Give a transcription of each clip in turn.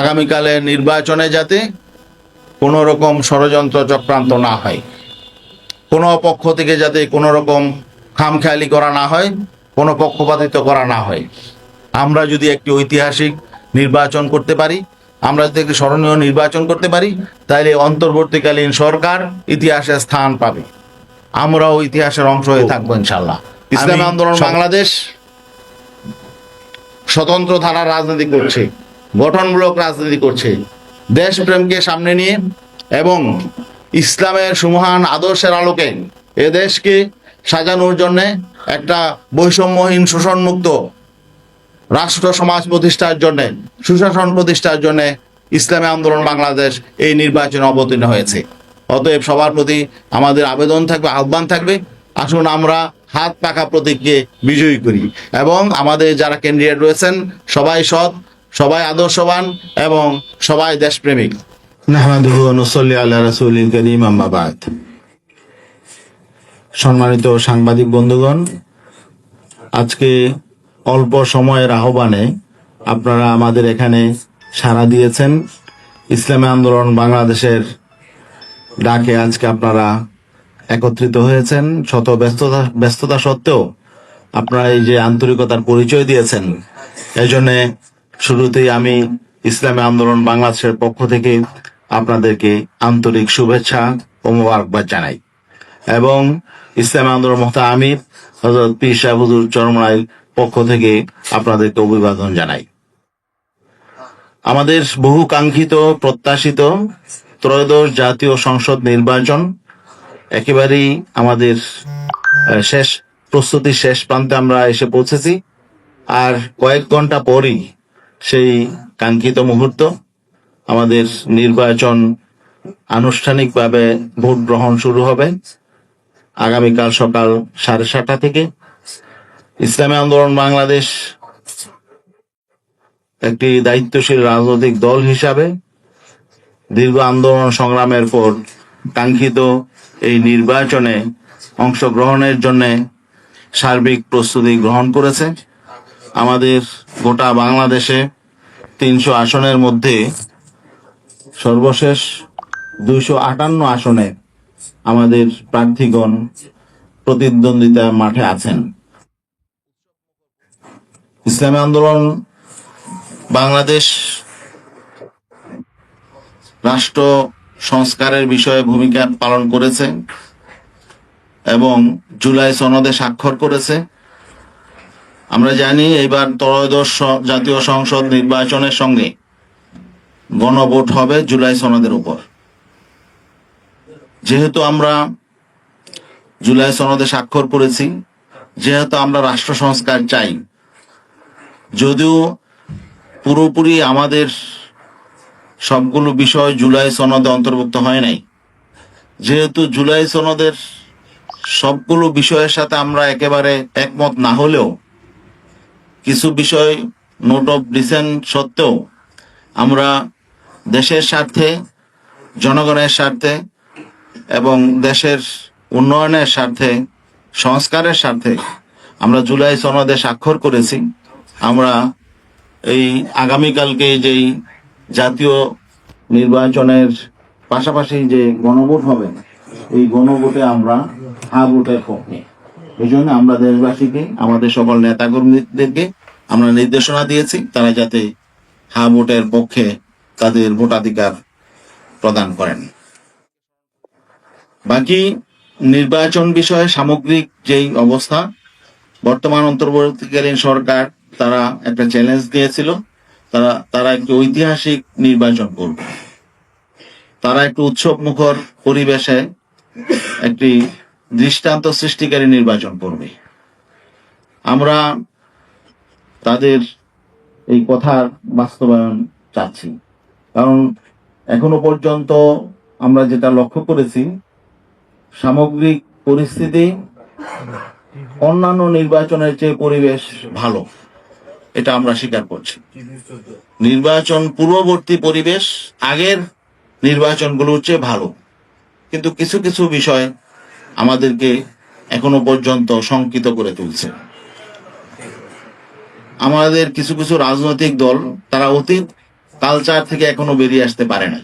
আগামীকালের নির্বাচনে যাতে কোনো রকম ষড়যন্ত্র চক্রান্ত না হয় কোনো পক্ষ থেকে যাতে কোনো রকম খামখেয়ালি করা না হয় কোনো পক্ষপাতিত্ব করা না হয়। আমরা যদি একটি ঐতিহাসিক নির্বাচন করতে পারি আমরা যদি একটি স্মরণীয় নির্বাচন করতে পারি তাহলে অন্তর্বর্তীকালীন সরকার ইতিহাসে স্থান পাবে। আমরাও ইতিহাসের অংশ হয়ে থাকব ইনশাল্লাহ ইসলামী আন্দোলন বাংলাদেশ স্বতন্ত্র ধারার রাজনীতি করছে। গঠনমূলক রাজনীতি করছে। দেশপ্রেমকে সামনে নিয়ে এবং ইসলামের সুমহান আদর্শের আলোকে এ দেশকে সাজানোর জন্য একটা বৈষম্যহীন শোষণমুক্ত রাষ্ট্র সমাজ প্রতিষ্ঠার জন্য, সুশাসন প্রতিষ্ঠার জন্য ইসলামী আন্দোলন বাংলাদেশ এই নির্বাচনে অবতীর্ণ হয়েছে। অতএব সবার প্রতি আমাদের আবেদন থাকবে, আহ্বান থাকবে, আসুন আমরা হাত পাকা প্রতীককে বিজয়ী করি। এবং আমাদের যারা ক্যান্ডিডেট রয়েছেন, সবাই সৎ সবাই আদর্শবান এবং সবাই দেশপ্রেমিক। সম্মানিত সাংবাদিক বন্ধুগণ, আজকে অল্প সময়ের আহ্বানে আপনারা আমাদের এখানে সাড়া দিয়েছেন। ইসলামী আন্দোলন বাংলাদেশের ডাকে আজকে আপনারা একত্রিত হয়েছেন। শত ব্যস্ততা ব্যস্ততা সত্ত্বেও আপনারা এই যে আন্তরিকতার পরিচয় দিয়েছেন এই জন্য শুরুতেই আমি ইসলামী আন্দোলন বাংলাদেশের পক্ষ থেকে আপনাদেরকে আন্তরিক শুভেচ্ছা ও মোবারকবাদ জানাই। এবং ইসলামী আন্দোলন মহতা আমির হজরত পীর সাহেব হুজুর চরমরাইয়ের পক্ষ থেকে আপনাদেরকে অভিবাদন জানাই। আমাদের বহু কাঙ্ক্ষিত, প্রত্যাশিত, ত্রয়োদশ জাতীয় সংসদ নির্বাচন একেবারেই আমাদের শেষ, প্রস্তুতির শেষ প্রান্তে আমরা এসে পৌঁছেছি। আর কয়েক ঘণ্টা পরই সেই কাঙ্ক্ষিত মুহূর্ত, আমাদের নির্বাচন আনুষ্ঠানিকভাবে ভোট গ্রহণ শুরু হবে আগামীকাল সকাল সাড়ে সাতটা থেকে। ইসলামী আন্দোলন বাংলাদেশ একটি দায়িত্বশীল রাজনৈতিক দল হিসাবে দীর্ঘ আন্দোলন সংগ্রামের পর কাঙ্ক্ষিত এই নির্বাচনে অংশগ্রহণের জন্য সার্বিক প্রস্তুতি গ্রহণ করেছে। আমাদের গোটা বাংলাদেশে তিনশো আসনের মধ্যে সর্বশেষ দুইশো আটান্ন আসনে আমাদের প্রার্থীগণ প্রতিদ্বন্দ্বিতা মাঠে আছেন। ইসলামী আন্দোলন বাংলাদেশ রাষ্ট্র সংস্কারের বিষয়ে ভূমিকা পালন করেছে এবং জুলাই সনদে স্বাক্ষর করেছে। আমরা জানি এবার ত্রয়োদশ জাতীয় সংসদ নির্বাচনের সঙ্গে গণভোট হবে জুলাই সনদের উপর। যেহেতু আমরা জুলাই সনদে স্বাক্ষর করেছি, যেহেতু আমরা রাষ্ট্র সংস্কার চাই, যদিও পুরোপুরি আমাদের সবগুলো বিষয় জুলাই সনদে অন্তর্ভুক্ত হয় নাই। যেহেতু জুলাই সনদের সবগুলো বিষয়ের সাথে আমরা একেবারে একমত না হলেও কিছু বিষয় নোট অফ ডিসেন্ট সত্ত্বেও আমরা দেশের স্বার্থে, জনগণের স্বার্থে এবং দেশের উন্নয়নের স্বার্থে, সংস্কারের স্বার্থে আমরা জুলাই সনদে স্বাক্ষর করেছি। আমরা এই আগামীকালকে যেই জাতীয় নির্বাচনের পাশাপাশি যে গণভোট হবে, এই গণভোটে আমরা হা ভোটের পক্ষে এই জন্য আমরা দেশবাসীকে, আমাদের সকল নেতাকর্মীদেরকে আমরা নির্দেশনা দিয়েছি, তারা যাতে হা ভোটের পক্ষে তাদের ভোটাধিকার প্রদান করেন। বাকি নির্বাচন বিষয়ে সামগ্রিক যেই অবস্থা, বর্তমান অন্তর্বর্তীকালীন সরকার তারা একটা চ্যালেঞ্জ দিয়েছিল, তারা তারা একটি ঐতিহাসিক নির্বাচন করবে। তারা একটু উৎসব মুখর পরিবেশে একটি দৃষ্টান্ত সৃষ্টিকারী নির্বাচন করবে আমরা তাদের এই কথার বাস্তবায়ন চাচ্ছি। কারণ এখনও পর্যন্ত আমরা যেটা লক্ষ্য করেছি, সামগ্রিক পরিস্থিতি অন্যান্য নির্বাচনের চেয়ে পরিবেশ ভালো, এটা আমরা স্বীকার করছি। নির্বাচন পূর্ববর্তী পরিবেশ আগের নির্বাচনগুলোর চেয়ে ভালো। কিন্তু কিছু কিছু বিষয় আমাদেরকে এখনও পর্যন্ত শঙ্কিত করে তুলছে। আমাদের কিছু কিছু রাজনৈতিক দল, তারা অতীত কালচার থেকে এখনও বেরিয়ে আসতে পারে না।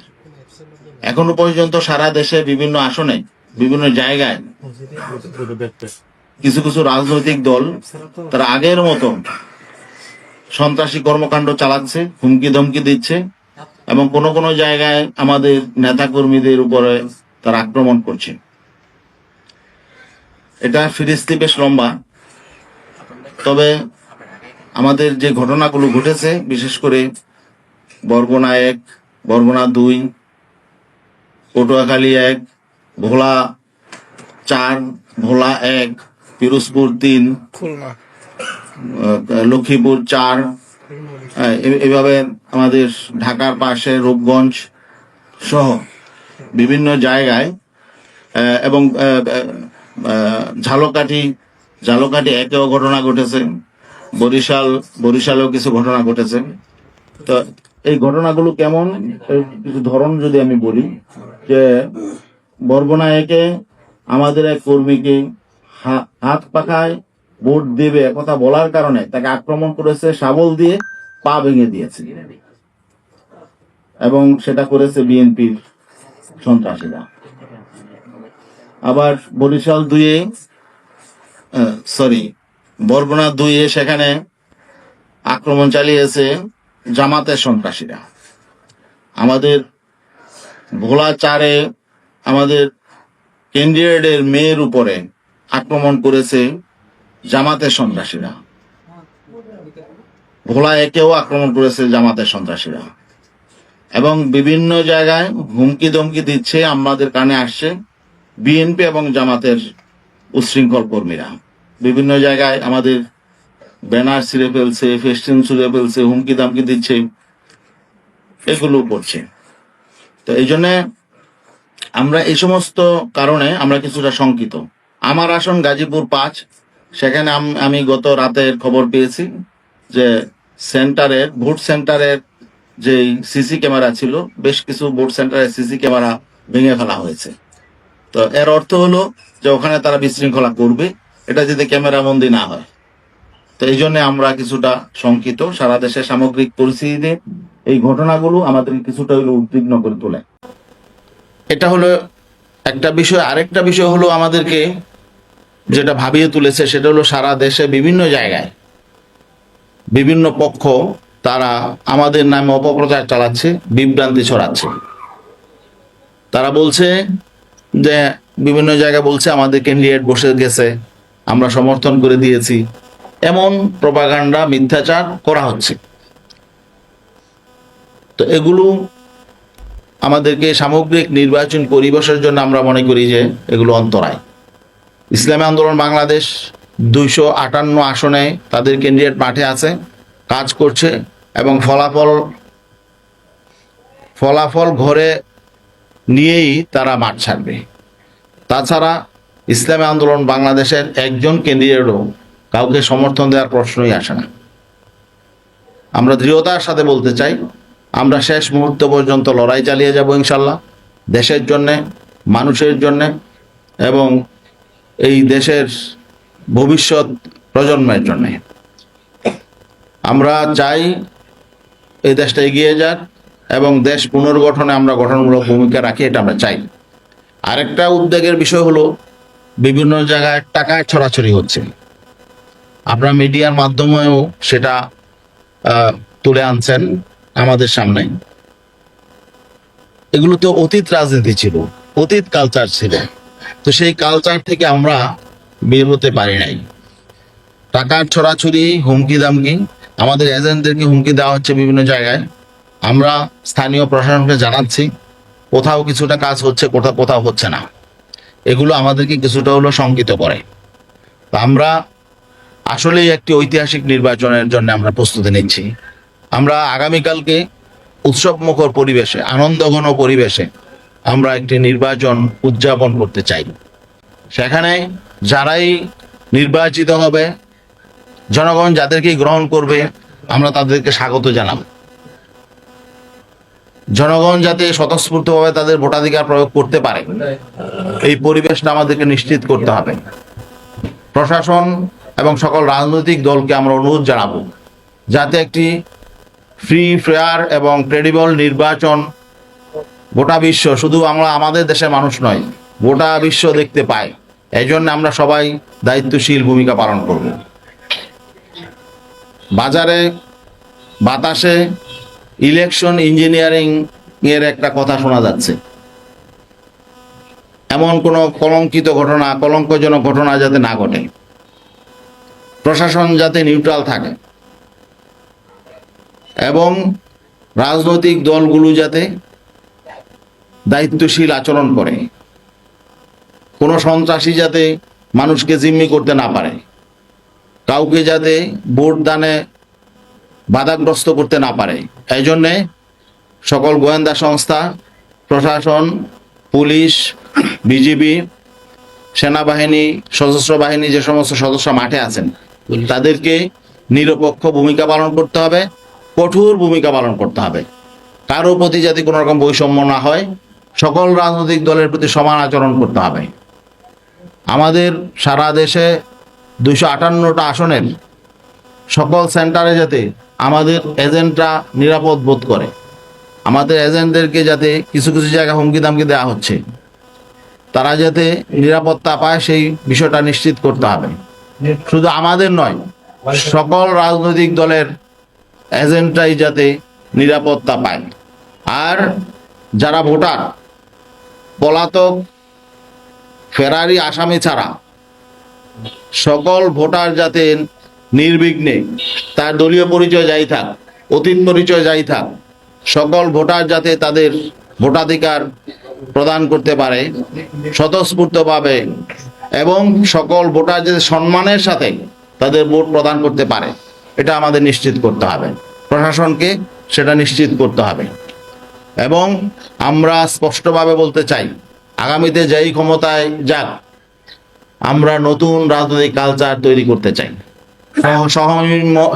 এখনও পর্যন্ত সারা দেশে বিভিন্ন আসনে, বিভিন্ন জায়গায় কিছু কিছু রাজনৈতিক দল, তারা আগের মতো সন্ত্রাসী কর্মকাণ্ড চালাচ্ছে হুমকি ধমকি দিচ্ছে এবং কোনো কোনো জায়গায় আমাদের নেতাকর্মীদের উপরে তারা আক্রমণ করছে। এটা ফিরিস্তি বেশ লম্বা। তবে আমাদের যে ঘটনাগুলো ঘটেছে বিশেষ করে বরগুনা এক বরগুনা দুই পটুয়াখালী এক ভোলা চার ভোলা এক পিরোজপুর তিন লক্ষ্মীপুর চার এভাবে আমাদের ঢাকার পাশে রূপগঞ্জ সহ বিভিন্ন জায়গায় এবং ঝালকাঠি ঝালকাঠি একেও ঘটনা ঘটেছে। বরিশাল, বরিশালেও কিছু ঘটনা ঘটেছে। তো এই ঘটনাগুলো কেমন? কিছু ধরন যদি আমি বলি, যে বরগুনা একে আমাদের এক কর্মীকে হাত পাখায় ভোট দেবে কথা বলার কারণে তাকে আক্রমণ করেছে শাবল দিয়ে পা ভেঙে দিয়েছে। এবং সেটা করেছে বিএনপির সন্ত্রাসীরা। আবার বরিশাল দুয়ে সরি বরগুনা দুইয়ে সেখানে আক্রমণ চালিয়েছে জামাতের সন্ত্রাসীরা। আমাদের ভোলা চারে আমাদের ক্যান্ডিডেটের মেয়ের উপরে আক্রমণ করেছে জামাতের সন্ত্রাসীরা। ভোলা একেও আক্রমণ করেছে জামাতের সন্ত্রাসীরা। এবং বিভিন্ন জায়গায় হুমকি ধমকি দিচ্ছে, আমাদের কানে আসছে। বিএনপি এবং জামাতের উচ্ছৃঙ্খল কর্মীরা। বিভিন্ন জায়গায় আমাদের ব্যানার ছিঁড়ে ফেলছে, ফেস্টিন ছুঁড়ে ফেলছে, হুমকি দামকি দিচ্ছে, এগুলো করছে। তো এই জন্যে আমরা এই সমস্ত কারণে আমরা কিছুটা শঙ্কিত। আমার আসন গাজীপুর পাঁচ, সেখানে আম- আমি গত রাতের খবর পেয়েছি যে সেন্টারের, ভোট সেন্টারের যে সিসি ক্যামেরা ছিল, বেশ কিছু ভোট সেন্টারের সিসি ক্যামেরা ভেঙে ফেলা হয়েছে। তো এর অর্থ হলো যে ওখানে তারা বিশৃঙ্খলা করবে। এটা যদি ক্যামেরা বন্দি না হয়। তো এই জন্য আমরা কিছুটা শঙ্কিত। সারা দেশের সামগ্রিক পরিস্থিতিতে এই ঘটনাগুলো আমাদের কিছুটা হলো উদ্বিগ্ন করে তোলে। এটা হলো একটা বিষয়। আরেকটা বিষয় হলো আমাদেরকে যেটা ভাবিয়ে তুলেছে, সেটা হলো সারা দেশে বিভিন্ন জায়গায় বিভিন্ন পক্ষ তারা আমাদের নামে অপপ্রচার চালাচ্ছে, বিভ্রান্তি ছড়াচ্ছে। তারা বলছে যে বিভিন্ন জায়গায় বলছে আমাদের ক্যান্ডিডেট বসে গেছে, আমরা সমর্থন করে দিয়েছি। এমন প্রপাগান্ডা মিথ্যাচার করা হচ্ছে। তো এগুলো আমাদেরকে সামগ্রিক নির্বাচন পরিবেশের জন্য আমরা মনে করি যে এগুলো অন্তরায়। ইসলামী আন্দোলন বাংলাদেশ দুইশো আটান্ন আসনে তাদের ক্যান্ডিডেট মাঠে আছে, কাজ করছে এবং ফলাফল ফলাফল ঘরে নিয়েই তারা মাঠ ছাড়বে। তাছাড়া ইসলামী আন্দোলন বাংলাদেশের একজন ক্যান্ডিডেটও কাউকে সমর্থন দেওয়ার প্রশ্নই আসে না। আমরা দৃঢ়তার সাথে বলতে চাই, আমরা শেষ মুহূর্ত পর্যন্ত লড়াই চালিয়ে যাব ইনশাল্লাহ, দেশের জন্যে, মানুষের জন্যে, এবং এই দেশের ভবিষ্যৎ প্রজন্মের জন্যে। আমরা চাই এই দেশটা এগিয়ে যাক এবং দেশ পুনর্গঠনে আমরা গঠনমূলক ভূমিকা রাখি, এটা আমরা চাই। আরেকটা উদ্বেগের বিষয় হলো, বিভিন্ন জায়গায় টাকায় ছড়াছড়ি হচ্ছে। আপনারা মিডিয়ার মাধ্যমেও সেটা তুলে আনছেন আমাদের সামনে। এগুলো তো অতীত রাজনীতি ছিল, অতীত কালচার ছিল। তো সেই কালচার থেকে আমরা বের হতে পারি নাই। টাকার ছড়াছড়ি হুমকি দামকি আমাদের এজেন্টদেরকে হুমকি দেওয়া হচ্ছে বিভিন্ন জায়গায়। আমরা স্থানীয় প্রশাসনকে জানাচ্ছি, কোথাও কিছুটা কাজ হচ্ছে, কোথাও কোথাও হচ্ছে না। এগুলো আমাদেরকে কিছুটা হলো শঙ্কিত করে। আমরা আসলেই একটি ঐতিহাসিক নির্বাচনের জন্য আমরা প্রস্তুতি নিচ্ছি। আমরা আগামীকালকে উৎসবমুখর পরিবেশে, আনন্দঘন পরিবেশে আমরা একটি নির্বাচন উদযাপন করতে চাই। সেখানে যারাই নির্বাচিত হবে, জনগণ যাদেরকে গ্রহণ করবে, আমরা তাদেরকে স্বাগত জানাব। জনগণ যাতে স্বতঃস্ফূর্তভাবে তাদের ভোটাধিকার প্রয়োগ করতে পারে, এই পরিবেশটা আমাদেরকে নিশ্চিত করতে হবে। প্রশাসন এবং সকল রাজনৈতিক দলকে আমরা অনুরোধ জানাব, যাতে একটি ফ্রি ফেয়ার এবং ক্রেডিবল নির্বাচন গোটা বিশ্ব, শুধু আমরা আমাদের দেশের মানুষ নয়, গোটা বিশ্ব দেখতে পায়। এই জন্য আমরা সবাই দায়িত্বশীল ভূমিকা পালন করব। বাজারে, বাতাসে ইলেকশন ইঞ্জিনিয়ারিং এর একটা কথা শোনা যাচ্ছে। এমন কোনো কলঙ্কিত ঘটনা, কলঙ্কজনক ঘটনা যাতে না ঘটে। প্রশাসন যাতে নিউট্রাল থাকে। এবং রাজনৈতিক দলগুলো যাতে দায়িত্বশীল আচরণ করে। কোনো সন্ত্রাসী যাতে মানুষকে জিম্মি করতে না পারে। কাউকে যাতে ভোট দানে বাধাগ্রস্ত করতে না পারে। এই জন্যে সকল গোয়েন্দা সংস্থা, প্রশাসন, পুলিশ, বিজিবি, সেনাবাহিনী, সশস্ত্র বাহিনী, যে সমস্ত সদস্য মাঠে আছেন, তাদেরকে নিরপেক্ষ ভূমিকা পালন করতে হবে, কঠোর ভূমিকা পালন করতে হবে। কারও প্রতি যাতে কোনো রকম বৈষম্য না হয়, সকল রাজনৈতিক দলের প্রতি সমান আচরণ করতে হবে। আমাদের সারা দেশে দুইশো আটান্নটা আসনের সকল সেন্টারে যাতে আমাদের এজেন্টরা নিরাপদ বোধ করে। আমাদের এজেন্টদেরকে যাতে কিছু কিছু জায়গায় হুমকি দামকি দেওয়া হচ্ছে, তারা যাতে নিরাপত্তা পায় সেই বিষয়টা নিশ্চিত করতে হবে। শুধু আমাদের নয়, সকল রাজনৈতিক দলের এজেন্টরাই যাতে নিরাপত্তা পায়। আর যারা ভোটার, পলাতক, ফেরারি, আসামি ছাড়া, সকল ভোটার যাতে নির্বিঘ্নে। তার দলীয় পরিচয় যাই থাক, অতীত পরিচয় যাই থাক, সকল ভোটার যাতে তাদের ভোটাধিকার প্রদান করতে পারে স্বতঃস্ফূর্তভাবে এবং সকল ভোটার যাতে সম্মানের সাথে তাদের ভোট প্রদান করতে পারে, এটা আমাদের নিশ্চিত করতে হবে। প্রশাসনকে সেটা নিশ্চিত করতে হবে। এবং আমরা স্পষ্টভাবে বলতে চাই, আগামীতে যেই ক্ষমতায় যাক, আমরা নতুন রাজনৈতিক কালচার তৈরি করতে চাই।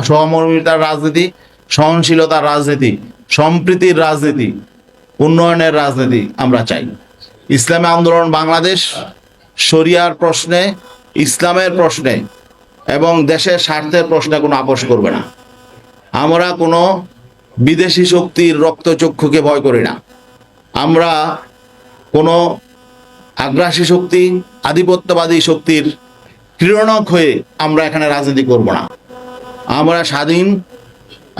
সহমর্মিতার রাজনীতি, সহনশীলতার রাজনীতি, সম্প্রীতির রাজনীতি, উন্নয়নের রাজনীতি আমরা চাই। ইসলামী আন্দোলন বাংলাদেশ শরিয়ার প্রশ্নে, ইসলামের প্রশ্নে এবং দেশের স্বার্থের প্রশ্নে কোনো আপোষ করবে না। আমরা কোনো বিদেশি শক্তির রক্তচক্ষুকে ভয় করি না। আমরা কোনো আগ্রাসী শক্তি, আধিপত্যবাদী শক্তির ক্রীড়নক হয়ে আমরা এখানে রাজনীতি করব না। আমরা স্বাধীন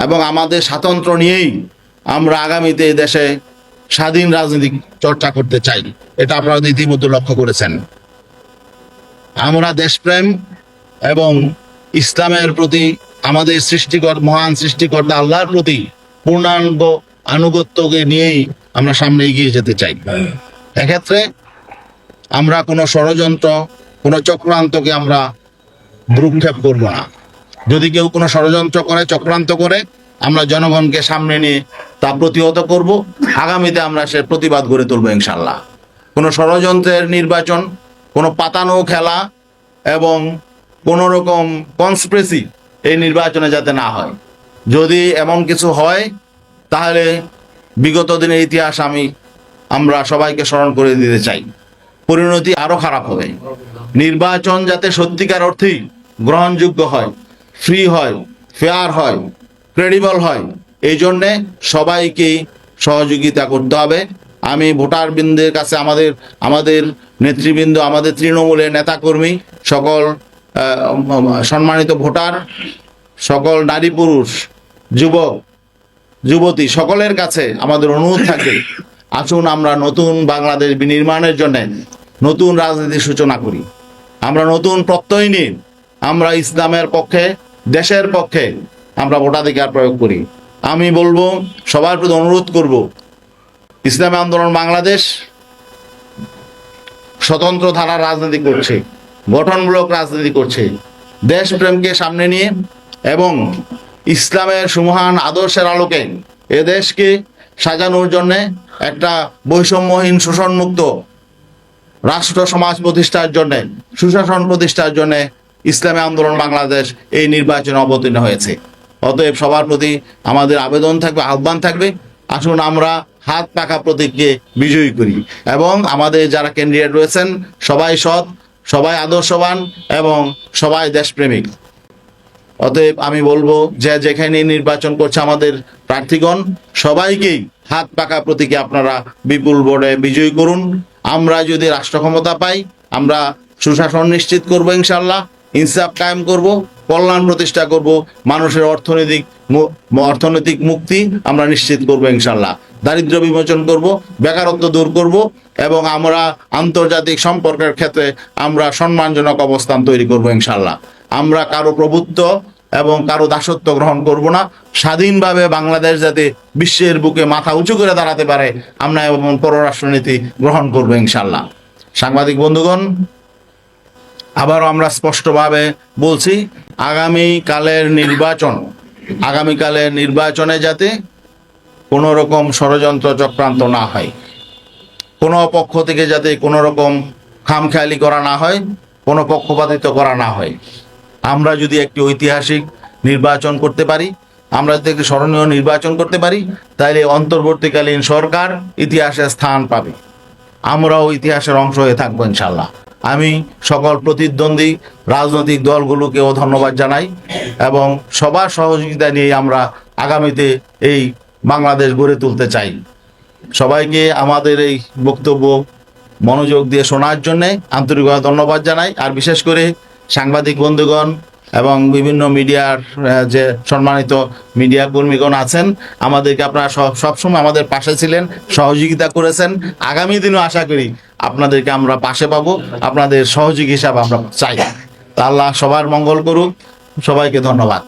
এবং আমাদের স্বাতন্ত্র নিয়েই আমরা আগামীতে এই দেশে স্বাধীন রাজনীতি চর্চা করতে চাই। এটা আপনারা ইতিমধ্যে লক্ষ্য করেছেন। আমরা দেশপ্রেম এবং ইসলামের প্রতি আমাদের সৃষ্টিকর, মহান সৃষ্টিকর্তা আল্লাহর প্রতি পূর্ণাঙ্গ আনুগত্যকে নিয়েই আমরা সামনে এগিয়ে যেতে চাই। এক্ষেত্রে আমরা কোনো ষড়যন্ত্র কোনো চক্রান্তকে আমরা ভ্রুক্ষেপ করব না। যদি কেউ কোনো ষড়যন্ত্র করে, চক্রান্ত করে, আমরা জনগণকে সামনে নিয়ে তা প্রতিহত করব। আগামীতে আমরা সে প্রতিবাদ গড়ে তুলবো ইনশাল্লাহ কোনো ষড়যন্ত্রের নির্বাচন, কোনো পাতানো খেলা এবং কোনো রকম কনস্প্রেসি এই নির্বাচনে যাতে না হয়। যদি এমন কিছু হয়, তাহলে বিগত দিনের ইতিহাস আমি, আমরা সবাইকে স্মরণ করে দিতে চাই। পরিণতি আরও খারাপ হবে। নির্বাচন যাতে সত্যিকার অর্থেই গ্রহণযোগ্য হয় ফ্রি হয় ফেয়ার হয় ক্রেডিবল হয়, এই জন্যে সবাইকে সহযোগিতা করতে হবে। আমি ভোটার বৃন্দের কাছে আমাদের আমাদের নেতৃবৃন্দ, আমাদের তৃণমূলের নেতাকর্মী, সকল সম্মানিত ভোটার, সকল নারী পুরুষ যুবক যুবতী, সকলের কাছে আমাদের অনুরোধ থাকে, আসুন আমরা নতুন বাংলাদেশ বিনির্মাণের জন্য নতুন রাজনীতির সূচনা করি। আমরা নতুন প্রত্যয় নিন। আমরা ইসলামের পক্ষে, দেশের পক্ষে আমরা ভোটাধিকার প্রয়োগ করি। আমি বলব, সবার প্রতি অনুরোধ করব, ইসলামী আন্দোলন বাংলাদেশ স্বতন্ত্র ধারার রাজনীতি করছে, গঠনমূলক রাজনীতি করছে। দেশপ্রেমকে সামনে নিয়ে এবং ইসলামের সুমহান আদর্শের আলোকে এ দেশকে সাজানোর জন্যে একটা বৈষম্যহীন শোষণমুক্ত রাষ্ট্র সমাজ প্রতিষ্ঠার জন্য, সুশাসন প্রতিষ্ঠার জন্য ইসলামী আন্দোলন বাংলাদেশ এই নির্বাচনে অবতীর্ণ হয়েছে। অতএব সবার প্রতি আমাদের আবেদন থাকবে, আহ্বান থাকবে, আসুন আমরা হাত পাকা প্রতীককে বিজয়ী করি। এবং আমাদের যারা ক্যান্ডিডেট রয়েছেন, সবাই সৎ, সবাই আদর্শবান এবং সবাই দেশপ্রেমিক। অতএব আমি বলব যে যেখানে নির্বাচন করছে আমাদের প্রার্থীগণ, সবাইকেই হাত পাকা প্রতীকে আপনারা বিপুল ভোটে বিজয়ী করুন। আমরা যদি রাষ্ট্র ক্ষমতা পাই, আমরা সুশাসন নিশ্চিত করব ইনশাল্লাহ ইনসাফ কায়েম করব, কল্যাণ প্রতিষ্ঠা করব, মানুষের অর্থনৈতিক অর্থনৈতিক মুক্তি আমরা নিশ্চিত করব ইনশাল্লাহ দারিদ্র বিমোচন করব, বেকারত্ব দূর করব এবং আমরা আন্তর্জাতিক সম্পর্কের ক্ষেত্রে আমরা সম্মানজনক অবস্থান তৈরি করব ইনশাল্লাহ আমরা কারও প্রভুত্ব এবং কারও দাসত্ব গ্রহণ করব না। স্বাধীনভাবে বাংলাদেশ যাতে বিশ্বের বুকে মাথা উঁচু করে দাঁড়াতে পারে, আমরা এবং পররাষ্ট্রনীতি গ্রহণ করব ইনশাল্লাহ সাংবাদিক বন্ধুগণ, আবারও আমরা স্পষ্টভাবে বলছি আগামী কালের নির্বাচন, আগামীকালের নির্বাচনে যাতে কোনো রকম ষড়যন্ত্র চক্রান্ত না হয়, কোনো পক্ষ থেকে যাতে কোনো রকম খামখেয়ালি করা না হয়, কোনো পক্ষপাতিত্ব করা না হয়। আমরা যদি একটি ঐতিহাসিক নির্বাচন করতে পারি, আমরা যদি একটি স্মরণীয় নির্বাচন করতে পারি তাহলে অন্তর্বর্তীকালীন সরকার ইতিহাসে স্থান পাবে। আমরাও ইতিহাসের অংশ হয়ে থাকব ইনশাল্লাহ আমি সকল প্রতিদ্বন্দ্বী রাজনৈতিক দলগুলোকেও ধন্যবাদ জানাই এবং সবার সহযোগিতা নিয়ে আমরা আগামীতে এই বাংলাদেশ গড়ে তুলতে চাই। সবাইকে আমাদের এই বক্তব্য মনোযোগ দিয়ে শোনার জন্যে আন্তরিকভাবে ধন্যবাদ জানাই। আর বিশেষ করে সাংবাদিক বন্ধুগণ এবং বিভিন্ন মিডিয়ার যে সম্মানিত মিডিয়া কর্মীগণ আছেন, আমাদেরকে আপনারা সব, সবসময় আমাদের পাশে ছিলেন, সহযোগিতা করেছেন। আগামী দিনও আশা করি আপনাদেরকে আমরা পাশে পাবো, আপনাদের সহযোগী হিসাবে আমরা চাই। আল্লাহ সবার মঙ্গল করুক, সবাইকে ধন্যবাদ।